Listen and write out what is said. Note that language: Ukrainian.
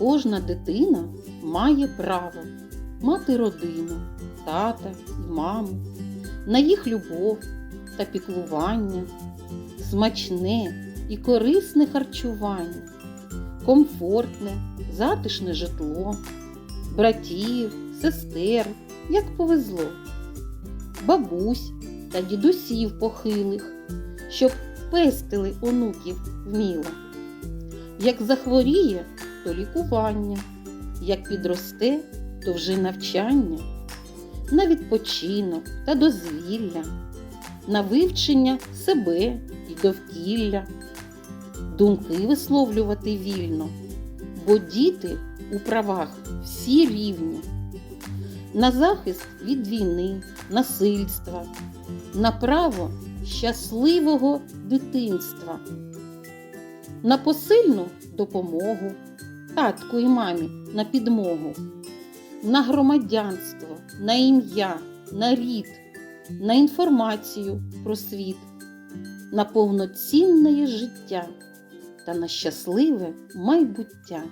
Кожна дитина має право мати родину, тата і маму, на їх любов та піклування, смачне і корисне харчування, комфортне, затишне житло, братів, сестер, як повезло, бабусь та дідусів похилих, щоб пестили онуків вміло. Як захворіє, то лікування, як підросте, то вже навчання, на відпочинок та дозвілля, на вивчення себе і довкілля, думки висловлювати вільно, бо діти у правах всі рівні, на захист від війни, насильства, на право щасливого дитинства, на посильну допомогу татку і мамі на підмогу, на громадянство, на ім'я, на рід, на інформацію про світ, на повноцінне життя та на щасливе майбуття.